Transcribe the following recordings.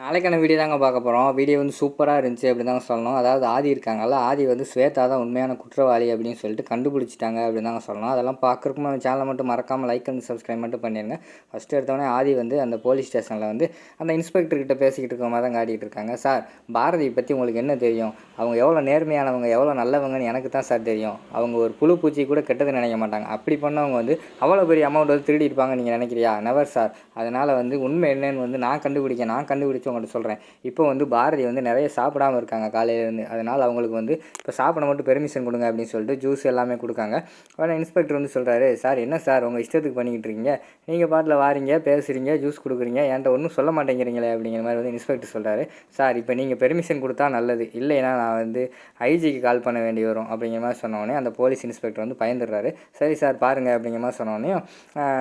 நாளைக்கான வீடியோ தாங்க பார்க்க போகிறோம் வீடியோ வந்து சூப்பராக இருந்துச்சு அப்படின்னு தாங்க சொல்லணும். அதாவது ஆதி இருக்காங்கல்ல ஆதி வந்து ஸ்வேதா தான் உண்மையான குற்றவாளி அப்படின்னு சொல்லிட்டு கண்டுபிடிச்சிட்டாங்க அப்படின்னு தாங்க சொல்லணும். அதெல்லாம் பார்க்குறக்கும் நம்ம சேனலை மட்டும் மறக்காமல் லைக் அண்ட் சப்ஸ்கிரைப் மட்டும் பண்ணிடுங்க ஃபஸ்ட்டு எடுத்தோடனே ஆதி வந்து அந்த போலீஸ் ஸ்டேஷனில் வந்து அந்த இன்ஸ்பெக்டர்கிட்ட பேசிக்கிட்டு இருக்க மாதிரி தான் காட்டிகிட்டு இருக்காங்க. சார் பாரதி பற்றி உங்களுக்கு என்ன தெரியும்? அவங்க எவ்வளோ நேர்மையானவங்க எவ்வளோ நல்லவங்கன்னு எனக்கு தான் சார் தெரியும். அவங்க ஒரு புழு பூச்சி கூட கெட்டது நினைக்க மாட்டாங்க. அப்படி பண்ணவங்க வந்து அவ்வளோ பெரிய அமௌண்ட் வந்து திருடி இருப்பாங்க நீங்கள் நினைக்கிறியா? நெவர் சார் அதனால் வந்து உண்மை என்னன்னு வந்து நான் கண்டுபிடிக்க நான் கண்டுபிடிச்சு உங்கள்கிட்ட சொல்கிறேன் இப்போ வந்து பாரதி வந்து நிறைய சாப்பிடாம இருக்காங்க காலையிலேருந்து. அதனால் அவங்களுக்கு வந்து இப்போ சாப்பிட மட்டும் பெர்மிஷன் கொடுங்க அப்படின்னு சொல்லிட்டு ஜூஸ் எல்லாமே கொடுக்காங்க. ஆனால் இன்ஸ்பெக்டர் வந்து சொல்கிறாரு சார் என்ன சார் உங்கள் இஷ்டத்துக்கு பண்ணிக்கிட்டு இருக்கீங்க? நீங்கள் பாட்டில் வாரீங்க பேசுகிறீங்க ஜூஸ் கொடுக்குறீங்க என்கிட்ட ஒன்றும் சொல்ல மாட்டேங்கிறீங்களே அப்படிங்கிற மாதிரி வந்து இன்ஸ்பெக்டர் சொல்கிறாரு சார் இப்போ நீங்கள் பெர்மிஷன் கொடுத்தா நல்லது. இல்லைன்னா நான் வந்து ஐஜிக்கு கால் பண்ண வேண்டி வரும் அப்படிங்கிற மாதிரி சொன்னோடனே அந்த போலீஸ் இன்ஸ்பெக்டர் வந்து பயந்துடுறாரு. சரி சார் பாருங்கள் அப்படிங்கிற மாதிரி சொன்னோடனே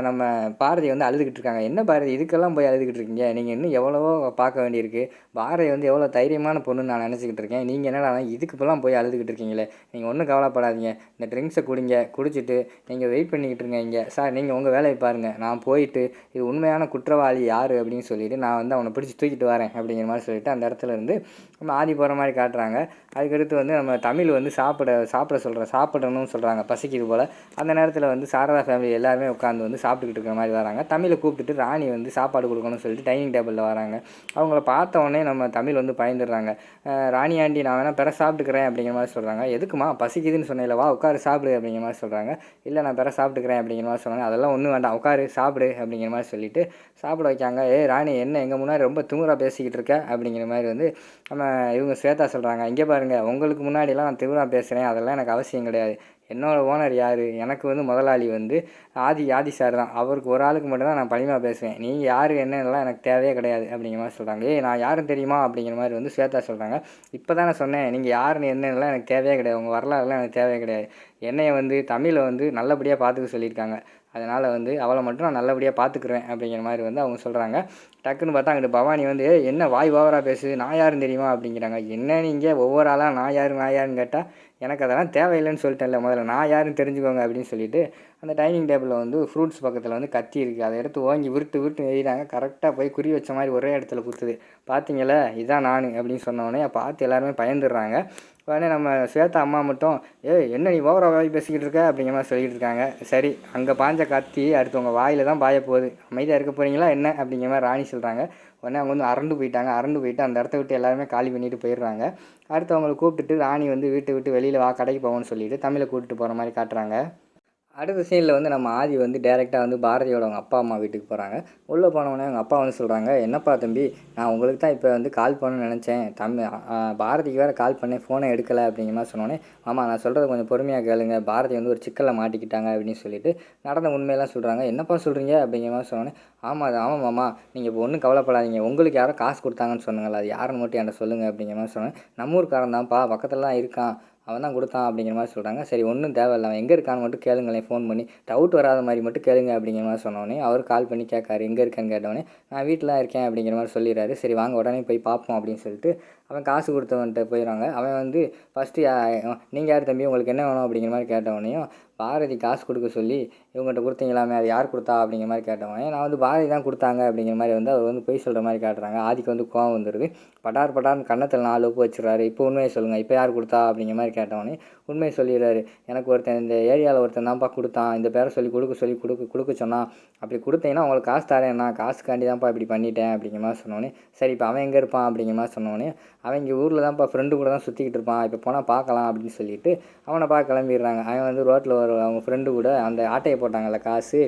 நம்ம பாரதி வந்து அழுதுகிட்டு இருக்காங்க. என்ன பாரதி இதுக்கெல்லாம் போய் அழுதுகிட்டு இருக்கீங்க? நீங்கள் இன்னும் எவ்வளவோ பார்க்க பார்க்க வேண்டியிருக்கு. பாரதி வந்து எவ்வளோ தைரியமான பொண்ணுன்னு நான் நினச்சிக்கிட்டு இருக்கேன். நீங்கள் என்னடா இதுக்கு இப்போலாம் போய் அழுதுகிட்டு இருக்கீங்களே? நீங்கள் ஒன்றும் கவலைப்படாதீங்க. இந்த ட்ரிங்க்ஸை குடிங்க குடிச்சிட்டு நீங்கள் வெயிட் பண்ணிக்கிட்டு இருங்க இங்கே. சார் நீங்கள் உங்கள் வேலையை பாருங்கள் நான் போயிட்டு இது உண்மையான குற்றவாளி யார் அப்படின்னு சொல்லிட்டு நான் வந்து அவனை பிடிச்சி தூக்கிட்டு வரேன் அப்படிங்கிற மாதிரி சொல்லிட்டு அந்த இடத்துல இருந்து நம்ம ஆதி போகிற மாதிரி காட்டுறாங்க. அதுக்கடுத்து வந்து நம்ம தமிழ் வந்து சாப்பிட சாப்பிட சொல்கிற சாப்பிடணும்னு சொல்கிறாங்க பசிக்குது போல். அந்த நேரத்தில் வந்து சாரதா ஃபேமிலி எல்லாருமே உட்காந்து வந்து சாப்பிட்டுக்கிட்டு இருக்கிற மாதிரி வராங்க. தமிழை கூப்பிட்டுட்டு ராணி வந்து சாப்பாடு கொடுக்கணும்னு சொல்லிட்டு டைனிங் டேபிளில் வராங்க. அவங்கள பார்த்த உடனே நம்ம தமிழ் வந்து பயந்துடுறாங்க. ராணி ஆண்டி நான் வேணால் பெற சாப்பிட்டுக்கிறேன் அப்படிங்கிற மாதிரி சொல்கிறாங்க எதுக்குமா பசிக்குதுன்னு சொன்னேன்ல வா உட்காரு சாப்பிடு அப்படிங்கிற மாதிரி சொல்கிறாங்க இல்லை நான் பெற சாப்பிட்டுக்கிறேன் அப்படிங்கிற மாதிரி சொன்னாங்க. அதெல்லாம் ஒன்றும் வேண்டாம். உட்காரு சாப்பிடு அப்படிங்கிற மாதிரி சொல்லிட்டு சாப்பிட வைக்காங்க. ஏ ராணி என்ன? எங்கள் முன்னாடி ரொம்ப திமிரா பேசிக்கிட்டு இருக்க அப்படிங்கிற மாதிரி வந்து நம்ம இவங்க ஸ்வேதா சொல்கிறாங்க இங்கே பாருங்கள் உங்களுக்கு முன்னாடிலாம் நான் திருவிழா பேசுகிறேன் அதெல்லாம் எனக்கு அவசியம் கிடையாது. என்னோடய ஓனர் யார்? எனக்கு வந்து முதலாளி வந்து ஆதி ஆதி சார் தான். அவருக்கு ஒரு ஆளுக்கு மட்டும்தான் நான் பணிமா பேசுவேன். நீங்கள் யார் என்னென்னலாம் எனக்கு தேவையே கிடையாது அப்படிங்கிற மாதிரி சொல்கிறாங்க ஏய் நான் யாரும் தெரியுமா? அப்படிங்கிற மாதிரி வந்து ஸ்வேதா சொல்கிறாங்க இப்போ தான் நான் சொன்னேன் நீங்கள் யாருன்னு என்னென்னலாம் எனக்கு தேவையே கிடையாது. உங்கள் வரலாறுலாம் எனக்கு தேவையே கிடையாது. என்னைய வந்து தமிழை வந்து நல்லபடியாக பார்த்துக்க சொல்லியிருக்காங்க. அதனால் வந்து அவளை மட்டும் நான் நல்லபடியாக பார்த்துக்குறேன் அப்படிங்கிற மாதிரி வந்து அவங்க சொல்கிறாங்க டக்குன்னு பார்த்தா அங்கிட்டு பவானி வந்து என்ன வாய் ஓவராக பேசு நான் யாருன்னு தெரியுமா? அப்படிங்கிறாங்க. என்ன நீங்கள் ஒவ்வொரு ஆளாக நான் யார்? நான் யாருன்னு கேட்டால் எனக்கு அதெல்லாம் தேவையில்லைன்னு சொல்லிட்டேன்ல முதல்ல. நான் யாருன்னு தெரிஞ்சுக்கோங்க அப்படின்னு சொல்லிட்டு அந்த டைனிங் டேபிளில் வந்து ஃப்ரூட்ஸ் பக்கத்தில் வந்து கத்தி இருக்குது அதை எடுத்து ஓங்கி விருட்டு விருட்டு எறிகிறாங்க கரெக்டாக போய் குறி வச்ச மாதிரி ஒரே இடத்துல குத்துது. பார்த்தீங்களே இதான் நான் அப்படின்னு சொன்னோடனே பார்த்து எல்லாருமே பயந்துடுறாங்க. உடனே நம்ம ஸ்வேதா அம்மா மட்டும் ஏய் என்ன நீ ஓவரா வாய் பேசிக்கிட்டு இருக்க? அப்படிங்கிற மாதிரி சொல்லிகிட்டு இருக்காங்க. சரி அங்கே பாஞ்ச கத்தி அடுத்து உங்கள் வாயில் தான் பாய போகுது அமைதியாக இருக்க போகிறீங்களா என்ன? அப்படிங்கிற மாதிரி ராணி சொல்கிறாங்க உடனே அவங்க வந்து அரண்டு போயிட்டாங்க. அரண்டு போயிட்டு அந்த இடத்த விட்டு எல்லாருமே காலி பண்ணிட்டு போயிடுறாங்க. அடுத்து அவங்களை கூப்பிட்டுட்டு ராணி வந்து வீட்டை விட்டு வெளியில் வா கடைக்கு போவோம்னு சொல்லிட்டு தமிழை கூப்பிட்டு போகிற மாதிரி காட்டுறாங்க. அடுத்த சீனில் வந்து நம்ம ஆதி வந்து டேரெக்டாக வந்து பாரதியோட அவங்க அப்பா அம்மா வீட்டுக்கு போகிறாங்க உள்ளே போனவொடனே அவங்க அப்பா வந்து சொல்கிறாங்க என்னப்பா தம்பி நான் உங்களுக்கு தான் இப்போ வந்து கால் பண்ணணும்னு நினச்சேன். தம்பி பாரதிக்கு வேறு கால் பண்ணேன் ஃபோனை எடுக்கலை அப்படிங்கிற மாதிரி சொன்னோன்னே ஆமாம் நான் சொல்கிறத கொஞ்சம் பொறுமையாக கேளுங்க. பாரதி வந்து ஒரு சிக்கலில் மாட்டிக்கிட்டாங்க அப்படின்னு சொல்லிட்டு நடந்த உண்மையெல்லாம் சொல்கிறாங்க என்னப்பா சொல்கிறீங்க அப்படிங்கிற மாதிரி சொன்னோன்னே ஆமாம் அது ஆமாம் மாமா. நீங்கள் இப்போ ஒன்றும் கவலைப்படாதீங்க. உங்களுக்கு யாரோ காசு கொடுத்தாங்கன்னு சொன்னாங்களா அது யாருன்னு மட்டும் என்கிட்ட சொல்லுங்கள் அப்படிங்கிற மாதிரி சொன்னேன் நம்ம ஊருக்காரன் தான்ப்பா பக்கத்தில் தான் இருக்கான். அவன் தான் கொடுத்தான் அப்படிங்கிற மாதிரி சொல்கிறாங்க சரி ஒன்றும் தேவையில்லை. அவன் எங்கே இருக்கான்னு மட்டும் கேளுங்களேன் ஃபோன் பண்ணி. டவுட் வராத மாதிரி மட்டும் கேளுங்க அப்படிங்கிற மாதிரி சொன்னோடனே அவர் கால் பண்ணி கேட்காரு எங்கே இருக்கேன்னு? கேட்டவொடனே நான் வீட்டில் இருக்கேன் அப்படிங்கிற மாதிரி சொல்லிடுறாரு. சரி வாங்க உடனே போய் பார்ப்போம் அப்படின்னு சொல்லிட்டு அவன் காசு கொடுத்தவன்ட்ட போயிடுறாங்க. அவன் வந்து ஃபஸ்ட்டு நீங்கள் யார் தம்பி? உங்களுக்கு என்ன வேணும்? அப்படிங்கிற மாதிரி கேட்டவனையும் பாரதி காசு கொடுக்க சொல்லி இவங்ககிட்ட கொடுத்தீங்களாமே அது யார் கொடுத்தா? அப்படிங்கிற மாதிரி கேட்டவொடனே நான் வந்து பாரதி தான் கொடுத்தாங்க. அப்படிங்கிற மாதிரி வந்து அவர் வந்து பொய் சொல்கிற மாதிரி காட்டுறாங்க. ஆதிக்கு வந்து கோவம் வந்துடுது பட்டார் பட்டார்னு கன்னத்தில் நாலு உப்பு வச்சுறாரு இப்போ உண்மையை சொல்லுங்கள் இப்போ யார் கொடுத்தா? அப்படிங்கிற மாதிரி கேட்டவொடனே உண்மையை சொல்லிடுறாரு. எனக்கு ஒருத்தன் இந்த ஏரியாவில் ஒருத்தன் தான்ப்பா கொடுத்தான். இந்த பேரை சொல்லி கொடுக்க சொல்லி கொடுக்க கொடுக்க சொன்னான் அப்படி கொடுத்தீங்கன்னா உங்களுக்கு காசு தரேன். நான் காசுக்காண்டி தான்ப்பா இப்படி பண்ணிட்டேன். அப்படிங்கிற மாதிரி சொன்னோன்னே சரி இப்போ அவன் எங்கே இருப்பான்? அப்படிங்கிற மாதிரி சொன்னோன்னே அவன் இங்கே ஊரில் தான்ப்பா ஃப்ரெண்டு கூட தான் சுற்றிக்கிட்டு இருப்பான். இப்போ போனால் பார்க்கலாம் அப்படின்னு சொல்லிட்டு அவனை பார்க்க கிளம்பிடுறாங்க. அவன் வந்து ரோட்டில் ஒரு அவங்க ஃப்ரெண்டு கூட அந்த ஆட்டையை போட்டாங்கல்ல காசு.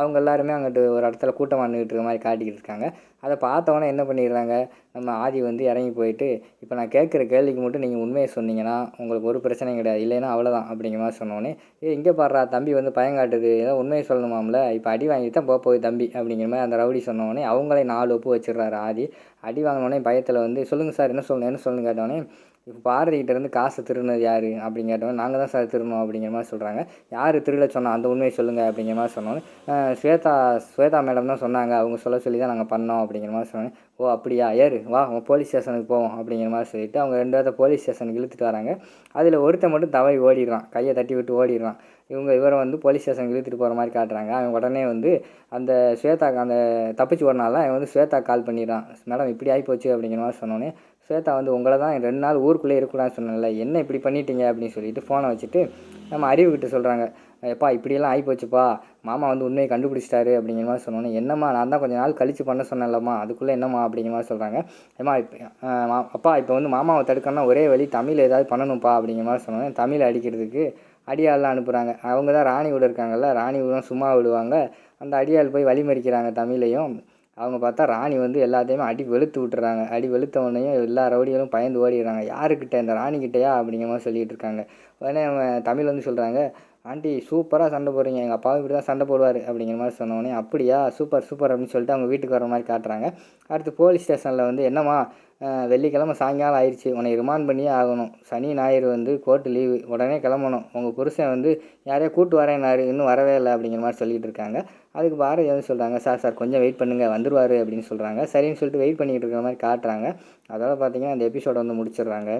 அவங்க எல்லாருமே அங்கிட்டு ஒரு இடத்துல கூட்டம் நின்றுட்டு இருக்க மாதிரி காட்டிக்கிட்டு இருக்காங்க. அதை பார்த்தவொன்னே என்ன பண்ணிடுறாங்க? நம்ம ஆதி வந்து இறங்கி போயிட்டு இப்போ நான் கேட்குற கேள்விக்கு மட்டும் நீங்கள் உண்மையை சொன்னீங்கன்னா உங்களுக்கு ஒரு பிரச்சனையும் கிடையாது. இல்லைன்னா அவ்வளோதான் அப்படிங்கிற மாதிரி சொன்னோன்னே ஏ இங்கே பாடுறா தம்பி வந்து பயங்காட்டுது ஏதோ உண்மையை சொல்லணுமாம்ல? இப்போ அடி வாங்கி தான் போக போகுது தம்பி. அப்படிங்கிற மாதிரி அந்த ரவுடி சொன்னோடனே அவங்களே நாலு ஒப்பு வச்சிடுறாரு ஆதி. அடி வாங்கினோடனே பயத்தில் வந்து சொல்லுங்கள் சார் என்ன சொல்லணும் என்ன சொல்லுங்கள் கேட்டோடனே இப்போ பாரதிகிட்ட இருந்து காசு திருடினது யார்? அப்படின்னு கேட்டோம் நாங்கள் தான் சார் திருடணும் அப்படிங்கிற மாதிரி சொல்கிறாங்க யார் திருட சொன்னால் அந்த உண்மையை சொல்லுங்கள் அப்படிங்கிற மாதிரி சொன்னோன்னு ஸ்வேதா ஸ்வேதா மேடம் தான் சொன்னாங்க. அவங்க சொல்ல சொல்லி தான் நாங்கள் பண்ணோம் அப்படிங்கிற மாதிரி சொன்னேன் ஓ அப்படியா? ஏறு வா உங்கள் போலீஸ் ஸ்டேஷனுக்கு போவோம் அப்படிங்கிற மாதிரி சொல்லிட்டு அவங்க ரெண்டு பேர்த்த போலீஸ் ஸ்டேஷனுக்கு இழுத்துட்டு வராங்க. அதில் ஒருத்தன் மட்டும் தவறி ஓடிடுறான். கையை தட்டி விட்டு ஓடிடுறான். இவங்க இவரை வந்து போலீஸ் ஸ்டேஷனுக்கு இழுத்துட்டு போகிற மாதிரி காட்டுறாங்க. அவன் உடனே வந்து அந்த ஸ்வேதா அந்த தப்பிச்சு ஓடினால அவன் வந்து ஸ்வேதா கால் பண்ணிடுறான். மேடம் இப்படி ஆகிப்போச்சு அப்படிங்கிற மாதிரி சொன்னோன்னே ஸ்வேதா வந்து உங்களை தான் ரெண்டு நாள் ஊருக்குள்ளே இருக்கக்கூடாதுன்னு சொன்னேன்ல என்ன இப்படி பண்ணிட்டீங்க? அப்படின்னு சொல்லிட்டு ஃபோனை வச்சுட்டு நம்ம அறிவுக்கிட்ட சொல்கிறாங்க எப்பா இப்படியெல்லாம் ஆகிப்போச்சுப்பா மாமா வந்து உண்மையை கண்டுபிடிச்சிட்டாரு அப்படிங்கிற மாதிரி சொன்னோன்னே என்னம்மா நான் தான் கொஞ்சம் நாள் கழித்து பண்ண சொன்னேன்லம்மா அதுக்குள்ளே என்னம்மா? அப்படிங்கிற மாதிரி சொல்கிறாங்க ஏம்மா இப்போ அப்பா இப்போ வந்து மாமாவை தடுக்கணும்னா ஒரே வழி தமிழ் ஏதாவது பண்ணணும்ப்பா அப்படிங்கிற மாதிரி சொன்னோன்னே தமிழ் அடிக்கிறதுக்கு அடியாளெலாம் அனுப்புகிறாங்க அவங்க தான் ராணி விட இருக்காங்கல்ல ராணி விடலாம் சும்மா விடுவாங்க. அந்த அடியாள் போய் வழிமறிக்கிறாங்க தமிழையும். அவங்க பார்த்தா ராணி வந்து எல்லாத்தையுமே அடி வெளுத்து விட்டுறாங்க. அடி வெளுத்த உடனே எல்லா ரவுடிகளும் பயந்து ஓடிடுறாங்க. யாருக்கிட்ட? இந்த ராணிக்கிட்டையா? அப்படிங்கிற மாதிரி சொல்லிகிட்டு இருக்காங்க. உடனே அவன் தமிழ் வந்து சொல்கிறாங்க ஆண்டி சூப்பராக சண்டை போடுறீங்க. எங்கள் அப்பாவும் இப்படி தான் சண்டை போடுவார் அப்படிங்கிற மாதிரி சொன்னோடனே அப்படியா? சூப்பர் சூப்பர் அப்படின்னு சொல்லிட்டு அவங்க வீட்டுக்கு வர மாதிரி காட்டுறாங்க. அடுத்து போலீஸ் ஸ்டேஷனில் வந்து என்னம்மா வெள்ளிக்கிழமை சாயங்காலம் ஆயிடுச்சு உன்னை ரிமாண்ட் பண்ணியே ஆகணும். சனி ஞாயிறு வந்து கோர்ட்டு லீவு. உடனே கிளம்பணும். உங்கள் புருஷன் வந்து யாரையோ கூட்டு வரேன்னாரு. இன்னும் வரவே இல்லை அப்படிங்கிற மாதிரி சொல்லிகிட்டு இருக்காங்க. அதுக்கு பாரதி வந்து சொல்கிறாங்க சார் சார் கொஞ்சம் வெயிட் பண்ணுங்கள் வந்துடுவார் அப்படின்னு சொல்கிறாங்க சரின்னு சொல்லிட்டு வெயிட் பண்ணிக்கிட்டு இருக்கிற மாதிரி காட்டுறாங்க. அதோட பார்த்தீங்கன்னா அந்த எபிசோட வந்து முடிச்சிடுறாங்க.